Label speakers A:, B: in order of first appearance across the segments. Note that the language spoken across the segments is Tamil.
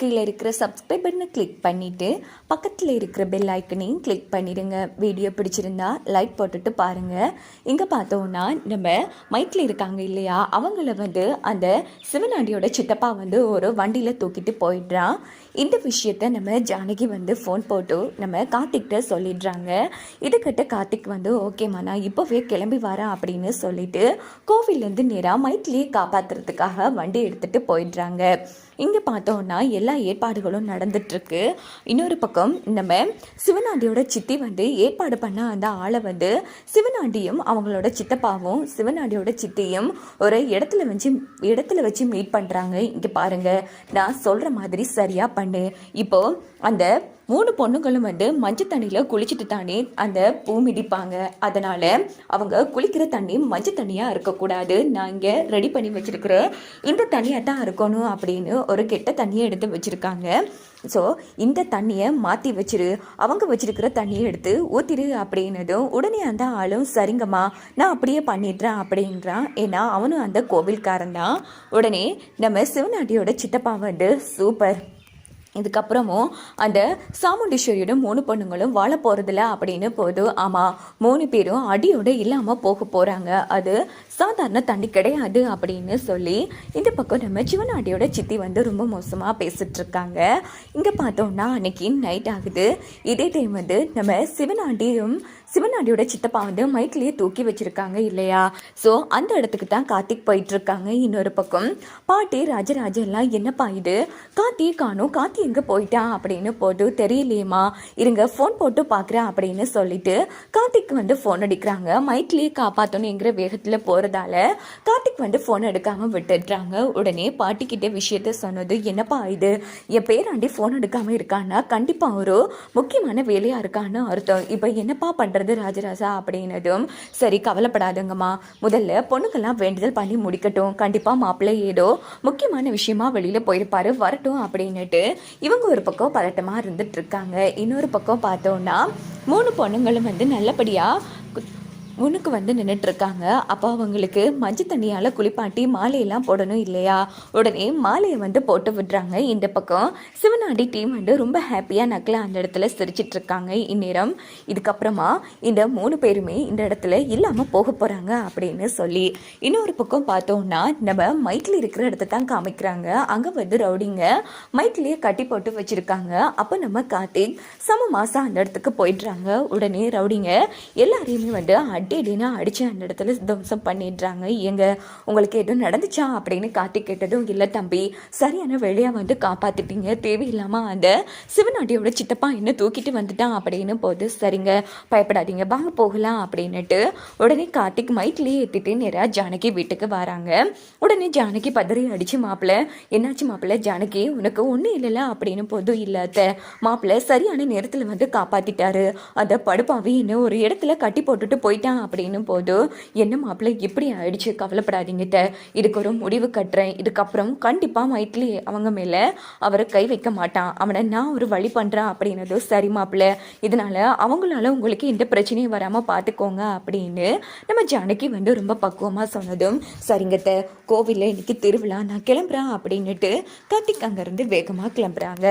A: கீழே இருக்கிற சப்ஸ்கிரைப் பட்டனை கிளிக் பண்ணிவிட்டு பக்கத்தில் இருக்கிற பெல் ஐக்கனையும் கிளிக் பண்ணிடுங்க. வீடியோ பிடிச்சிருந்தா லைக் போட்டுட்டு பாருங்கள் இங்கே பார்த்தோன்னா நம்ம மைக்கில் இருக்காங்க இல்லையா? அவங்கள வந்து அந்த சிவனாண்டியோட சித்தப்பா வந்து ஒரு வண்டியில் தூக்கிட்டு போயிடுறான். இந்த விஷயத்த நம்ம ஜானகி வந்து ஃபோன் போட்டு நம்ம கார்த்திக்கிட்ட சொல்லிடுறாங்க. இதுக்கிட்ட கார்த்திக் வந்து ஓகேம்மா நான் இப்போவே கிளம்பி வரேன் அப்படின்னு சொல்லிட்டு கோவிலேருந்து நேராக மைட்லேயே காப்பாற்றுறதுக்காக வண்டி எடுத்துகிட்டு போயிடுறாங்க. இங்கே பார்த்தோன்னா எல்லா ஏற்பாடுகளும் நடந்துட்டுருக்கு. இன்னொரு பக்கம் நம்ம சிவனாண்டியோட சித்தி வந்து ஏற்பாடு பண்ண அந்த ஆளை வந்து சிவனாண்டியும் அவங்களோட சித்தப்பாவும் சிவனாண்டியோட சித்தியும் ஒரு இடத்துல வச்சு இடத்துல வச்சு மீட் பண்ணுறாங்க இங்கே பாருங்க. நான் சொல்கிற மாதிரி சரியாக பண்ணு. இப்போது அந்த மூணு பொண்ணுங்களும் வந்து மஞ்சள் தண்ணியில் குளிச்சுட்டு தானே அந்த பூ மிதிப்பாங்க அதனால் அவங்க குளிக்கிற தண்ணி மஞ்சள் தண்ணியாக இருக்கக்கூடாது. நான் இங்கே ரெடி பண்ணி வச்சுருக்கிற இந்த தண்ணியாக தான் இருக்கணும் அப்படின்னு ஒரு கெட்ட தண்ணியை எடுத்து வச்சுருக்காங்க. ஸோ இந்த தண்ணியை மாற்றி வச்சிரு. அவங்க வச்சிருக்கிற தண்ணியை எடுத்து ஊற்றிடு அப்படின்னதும் உடனே அந்த ஆளும் சரிங்கம்மா நான் அப்படியே பண்ணிடுறேன் அப்படின்றான். ஏன்னா அவனும் அந்த கோவில்காரன் தான். உடனே நம்ம சிவநாட்டியோட சித்தப்பா வந்து சூப்பர் இதுக்கப்புறமும் அந்த சாமுண்டீஸ்வரியோட மூணு பொண்ணுங்களும் வாழ போகிறதில்ல அப்படின்னு போது ஆமாம் மூணு பேரும் அடியோட இல்லாமல் போக போகிறாங்க அது சாதாரண தண்ணி கிடையாது அப்படின்னு சொல்லி இந்த பக்கம் நம்ம சிவனாடியோட சித்தி வந்து ரொம்ப மோசமாக பேசிட்டு இருக்காங்க இங்கே பார்த்தோம்னா அன்னைக்கு நைட் ஆகுது. இதே டைம் வந்து நம்ம சிவநாடியும் சிவனாடியோட சித்தப்பா வந்து மைக்லேயே தூக்கி வச்சுருக்காங்க இல்லையா? ஸோ அந்த இடத்துக்கு தான் கார்த்திக் போயிட்டுருக்காங்க இன்னொரு பக்கம். பாட்டி ராஜராஜ எல்லாம் என்னப்பா இது? கார்த்தியை காணும் கார்த்தி எங்கே போயிட்டான் அப்படின்னு போட்டு தெரியலையேம்மா. இருங்க ஃபோன் போட்டு பார்க்குறேன் அப்படின்னு சொல்லிட்டு கார்த்திக் வந்து ஃபோன் அடிக்கிறாங்க. மைக்லேயே காப்பாற்றணுங்கிற வேகத்தில் போகிறதால கார்த்திக் வந்து ஃபோன் எடுக்காமல் விட்டுடுறாங்க. உடனே பாட்டிக்கிட்ட விஷயத்த சொன்னது என்னப்பா இது? என் பேராண்டி ஃபோன் எடுக்காமல் இருக்கான்னா கண்டிப்பாக ஒரு முக்கியமான வேலையாக இருக்கான்னு அர்த்தம். இப்போ என்னப்பா பண்ணுறது ராஜராஜா? அப்படின்னதும் சரி கவலைப்படாதுங்கம்மா. முதல்ல பொண்ணுக்கெல்லாம் வேண்டுதல் பண்ணி முடிக்கட்டும். கண்டிப்பாக மாப்பிள்ளை ஏதோ முக்கியமான விஷயமா வெளியில் போயிருப்பாரு வரட்டும். அப்படின்னுட்டு இவங்க ஒரு பக்கம் பதட்டமாக இருந்துட்டு இருக்காங்க. இன்னொரு பக்கம் பார்த்தோன்னா மூணு பொண்ணுங்களும் வந்து நல்லபடியாக முன்னுக்கு வந்து நின்றுட்டு இருக்காங்க அப்போ அவங்களுக்கு மஞ்சள் தண்ணியால் குளிப்பாட்டி மாலையெல்லாம் போடணும் இல்லையா? உடனே மாலையை வந்து போட்டு விடுறாங்க. இந்த பக்கம் சிவனாடி டீம் வந்து ரொம்ப ஹாப்பியாக நக்கலை அந்த இடத்துல சிரிச்சிட்டு இருக்காங்க இந்நேரம் இதுக்கப்புறமா இந்த மூணு பேருமே இந்த இடத்துல இல்லாமல் போக போகிறாங்க அப்படின்னு சொல்லி இன்னொரு பக்கம் பார்த்தோம்னா நம்ம மைக்கில் இருக்கிற இடத்த தான் காமிக்கிறாங்க. அங்கே வந்து ரவுடிங்க மைக்கிலேயே கட்டி போட்டு வச்சுருக்காங்க. அப்போ நம்ம கார்த்திக் சம மாதம் அந்த இடத்துக்கு போயிடுறாங்க. உடனே ரவுடிங்க எல்லாரையுமே வந்து அடி அடினா அடித்து அந்த இடத்துல துவம்சம் பண்ணிடுறாங்க. எங்க உங்களுக்கு எதுவும் நடந்துச்சா? அப்படின்னு காட்டி கேட்டதும் இல்லை தம்பி சரியான வெளியாக வந்து காப்பாற்றிட்டீங்க தேவையில்லாமல் அந்த சிவநாட்டியோட சித்தப்பா என்ன தூக்கிட்டு வந்துட்டான்? அப்படின்னு போது சரிங்க பயப்படாதீங்க வாங்க போகலாம் அப்படின்னுட்டு உடனே கார்த்திக் மைக்லேயே ஏற்றிட்டு நேராக ஜானகி வீட்டுக்கு வராங்க. உடனே ஜானகி பதறி அடிச்சு மாப்பிள்ள என்னாச்சு மாப்பிள்ள ஜானகி உனக்கு ஒன்றும் இல்லைல்ல அப்படின்னு போதும் இல்லாத மாப்பிள்ள சரியான நேரத்தில் வந்து காப்பாற்றிட்டாரு அந்த படுப்பாவி என்ன ஒரு இடத்துல கட்டி போட்டுட்டு போயிட்டான் அப்படின்னு போது என்ன மாப்பிள்ளை இப்படி ஆயிடுச்சு? கவலைப்படாதீங்க இதுக்கு ஒரு முடிவு கட்டுறேன். இதுக்கப்புறம் கண்டிப்பாக மைட்லி அவங்க மேலே அவரை கை வைக்க மாட்டான். அவனை நான் ஒரு வழி பண்ணுறேன் அப்படின்னதும் சரி மாப்பிள்ள இதனால அவங்களால உங்களுக்கு எந்த பிரச்சனையும் வராமல் பார்த்துக்கோங்க அப்படின்னு நம்ம ஜானகி வந்து ரொம்ப பக்குவமாக சொன்னதும் சரிங்கத்த கோவிலில் இன்னைக்கு திருவிழா. நான் கிளம்புறேன் அப்படின்னுட்டு கார்த்திக் அங்கேருந்து வேகமாக கிளம்புறாங்க.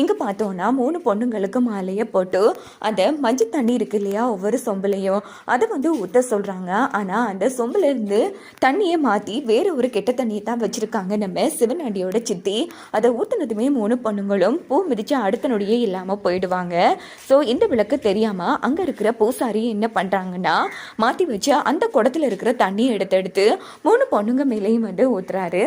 A: இங்கே பார்த்தோன்னா மூணு பொண்ணுங்களுக்கு மாலையை போட்டு அந்த மஞ்சள் தண்ணி இருக்கு இல்லையா ஒவ்வொரு சொம்புலையும் அதை வந்து ஊற்ற சொல்கிறாங்க ஆனால் அந்த சொம்புலேருந்து தண்ணியை மாற்றி வேறு ஒரு கெட்ட தண்ணியை தான் வச்சுருக்காங்க. நம்ம சிவனாண்டியோட சித்தி அதை ஊற்றுனதுமே மூணு பொண்ணுங்களும் பூ மிதித்து அடுத்த நொடியே இல்லாமல் போயிடுவாங்க. ஸோ இந்த விளக்கு தெரியாமல் அங்கே இருக்கிற பூசாரி என்ன பண்ணுறாங்கன்னா மாற்றி வச்சு அந்த குடத்துல இருக்கிற தண்ணியை எடுத்து எடுத்து மூணு பொண்ணுங்க மேலேயும் வந்து ஊற்றுறாரு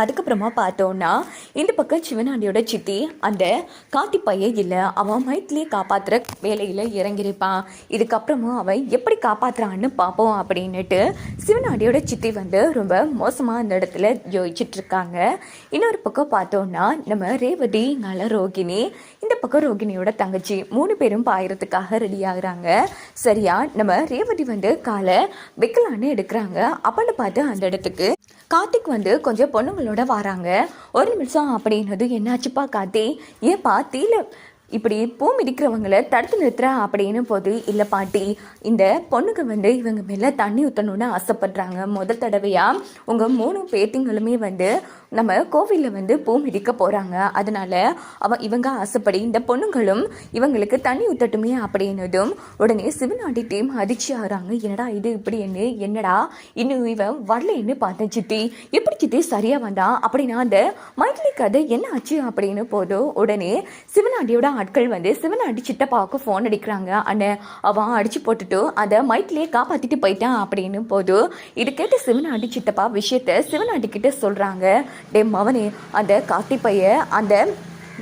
A: அதுக்கப்புறமா பார்த்தோன்னா இந்த பக்கம் சிவனாண்டியோட சித்தி அந்த காட்டி பையன் இல்லை அவன் மயத்திலேயே காப்பாற்றுற வேலையில் இறங்கியிருப்பான். இதுக்கப்புறமும் அவன் எப்படி காப்பாற்றுறான்னு பார்ப்போம் அப்படின்னுட்டு சிவனாண்டியோட சித்தி வந்து ரொம்ப மோசமாக அந்த இடத்துல யோசிச்சுட்டு இருக்காங்க இன்னொரு பக்கம் பார்த்தோன்னா நம்ம ரேவதி நல்ல ரோகிணி இந்த பக்கம் ரோகிணியோட தங்கச்சி மூணு பேரும் பாயறதுக்காக ரெடி ஆகுறாங்க. சரியா? நம்ம ரேவதி வந்து காலை வைக்கலான்னு எடுக்கிறாங்க. அப்படின்னு பார்த்து அந்த இடத்துக்கு கார்த்திக் வந்து கொஞ்சம் பொண்ணுங்களோட வராங்க. ஒரு நிமிஷம் அப்படின்னது என்னாச்சுப்பா காத்தி ஏன் தீல இப்படி பூ மிதிக்கிறவங்களை தடுத்து நிறுத்துற? அப்படின்னு போது இல்லை பாட்டி இந்த பொண்ணுக்கு வந்து இவங்க மேலே தண்ணி ஊற்றணும்னு ஆசைப்படுறாங்க. முதல் தடவையாக உங்கள் மூணு பேத்திங்களுமே வந்து நம்ம கோவிலில் வந்து பூ மிதிக்க போகிறாங்க அதனால் அவ இவங்க ஆசைப்படி இந்த பொண்ணுங்களும் இவங்களுக்கு தண்ணி ஊத்தட்டுமே அப்படின்னதும் உடனே சிவநாடி டீம் அதிர்ச்சி ஆகிறாங்க. என்னடா இது இப்படின்னு என்னடா? இன்னும் இவன் வரலன்னு பார்த்தேன் சித்தி. எப்படி சித்தி? சரியாக வந்தான் அப்படின்னா அந்த மைத்திலி கதை என்ன ஆச்சு அப்படின்னு போதும் உடனே சிவனாண்டியோட ஆட்கள் வந்து சிவனாண்டி சித்தப்பாவுக்கு ஃபோன் அடிக்கிறாங்க. அண்ணன் அவன் அடித்து போட்டுட்டு அதை மைத்திலேயே காப்பாற்றிட்டு போயிட்டான் அப்படின்னு போதும் இது கேட்டு சிவனாண்டி சித்தப்பா விஷயத்த சிவனாண்டி கிட்ட சொல்கிறாங்க டே மவனே அந்த கார்த்தி பைய அந்த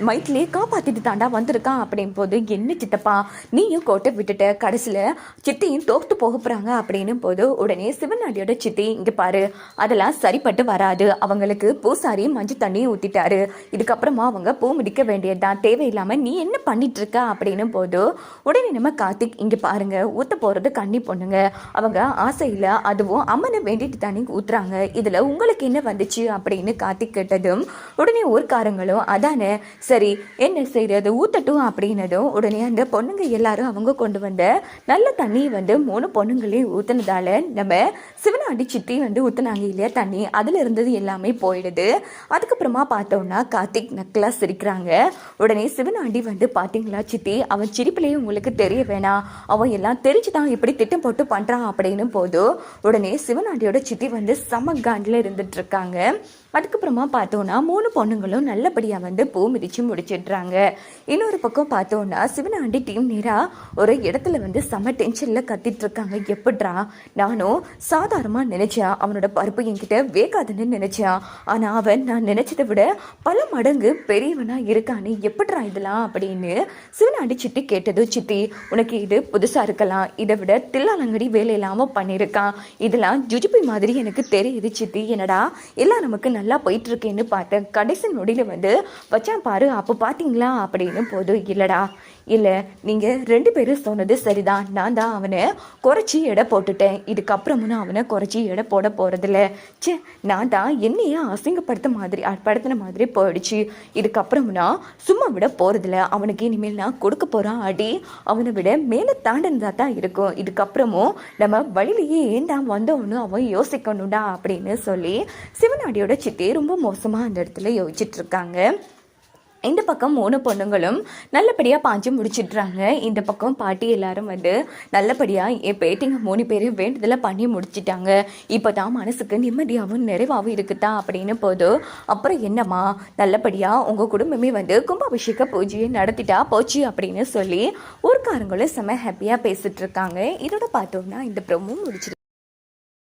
A: மைத்திலே காப்பாற்றிட்டு தாண்டா வந்திருக்கான் அப்படின் போது என்ன சித்தப்பா நீயும் கோட்டை விட்டுட்ட கடைசியில் சித்தியும் தோத்து போக போகிறாங்க அப்படின்னும் போது உடனே சிவநாடியோட சித்தி இங்கே பாரு அதெல்லாம் சரிப்பட்டு வராது. அவங்களுக்கு பூசாரி மஞ்சள் தண்ணியும் ஊற்றிட்டாரு இதுக்கப்புறமா அவங்க பூ முடிக்க வேண்டியதுதான். தேவையில்லாமல் நீ என்ன பண்ணிகிட்ருக்க அப்படின்னும் போது உடனே நம்ம கார்த்திக் இங்கே பாருங்க ஊற்ற போகிறது கண்ணி பொண்ணுங்க. அவங்க ஆசையில் அதுவும் அம்மனை வேண்டிட்டு தண்ணி ஊற்றுறாங்க இதில் உங்களுக்கு என்ன வந்துச்சு? அப்படின்னு கார்த்திக் கேட்டதும் உடனே ஊர்க்காரங்களும் அதானே சரி என்ன செய்கிறது ஊத்தட்டும் அப்படின்னதும் உடனே அந்த பொண்ணுங்க எல்லாரும் அவங்க கொண்டு வந்த நல்ல தண்ணி வந்து மூணு பொண்ணுங்களையும் ஊற்றுனதால நம்ம சிவனாண்டி சித்தி வந்து ஊற்றுனாங்க இல்லையா தண்ணி? அதில் இருந்தது எல்லாமே போயிடுது. அதுக்கப்புறமா பார்த்தோம்னா கார்த்திக் நக்கலாக சிரிக்கிறாங்க. உடனே சிவனாண்டி வந்து பார்த்தீங்களா சித்தி? அவன் சிரிப்புலேயும் உங்களுக்கு தெரிய வேணாம் அவன் எல்லாம் தெரிஞ்சுதான் இப்படி திட்டம் போட்டு பண்ணுறான் அப்படின்னு போதும். உடனே சிவனாண்டியோட சித்தி வந்து சம காண்டில் இருந்துட்டு இருக்காங்க. அதுக்கப்புறமா பார்த்தோன்னா மூணு பொண்ணுங்களும் நல்லபடியாக வந்து பூ மிதித்து முடிச்சிடுறாங்க. இன்னொரு பக்கம் பார்த்தோன்னா சிவனாண்டி டீம் நேராக ஒரு இடத்துல வந்து செம டென்ஷனில் கத்திட்டு இருக்காங்க நானும் சாதாரணமாக நினச்சேன். அவனோட பருப்பு என்கிட்ட வேகாதுன்னு நினச்சேன். ஆனால் அவன் நான் நினச்சதை விட பல மடங்கு பெரியவனாக இருக்கான்னு எப்படிரா இதெல்லாம் அப்படின்னு சிவனாண்டி சித்தி கேட்டது சித்தி உனக்கு இது புதுசாக இருக்கலாம். இதை விட தில்லாலங்கடி வேலை இல்லாமல் பண்ணியிருக்கான். இதெல்லாம் ஜுஜுபி மாதிரி எனக்கு தெரியுது சித்தி. என்னடா? எல்லாம் நமக்கு நல்லா நல்லா போயிட்டுருக்கேன்னு பார்த்தேன். கடைசி நொடியில் வந்து வச்சான் பாரு அப்போ பார்த்தீங்களா அப்படின்னு போதும் இல்லைடா இல்லை நீங்கள் ரெண்டு பேரும் சொன்னது சரிதான். நான் தான் அவனை குறைச்சி எடை போட்டுட்டேன். இதுக்கப்புறமும் நான் அவனை குறைச்சி எடை போட போகிறதில்ல ச்சே நான் தான் என்னையே அசிங்கப்படுத்த மாதிரி படுத்தின மாதிரி போயிடுச்சு. இதுக்கப்புறமும் நான் சும்மா விட போகிறதில்ல அவனுக்கு இனிமேல் நான் கொடுக்க போகிறான் அடி. அவனை விட மேலே தாண்டினதா தான் இருக்கும். இதுக்கப்புறமும் நம்ம வழியிலேயே ஏன் தான் வந்தோன்னு அவன் யோசிக்கணும்டா அப்படின்னு சொல்லி சிவனாடியோட சித்தி ரொம்ப மோசமாக அந்த இடத்துல யோசிச்சுட்ருக்காங்க இருக்காங்க. இந்த பக்கம் மூணு பொண்ணுங்களும் நல்லபடியாக பாஞ்சு முடிச்சிடுறாங்க. இந்த பக்கம் பாட்டி எல்லாரும் வந்து நல்லபடியாக என் பேட்டிங்க மூணு பேரையும் வேண்டுதலை பண்ணி முடிச்சிட்டாங்க. இப்போ தான் மனசுக்கு நிம்மதியாகவும் நிறைவாகவும் இருக்குதா அப்படின்னு போது அப்புறம் என்னம்மா? நல்லபடியாக உங்கள் குடும்பமே வந்து கும்பாபிஷேக பூஜையை நடத்திட்டா போச்சு அப்படின்னு சொல்லி ஊர்க்காரங்களும் செம்ம ஹாப்பியாக பேசிகிட்ருக்காங்க இருக்காங்க. இதோட பார்த்தோம்னா இந்த ப்ரோமோ முடிச்சிருக்கு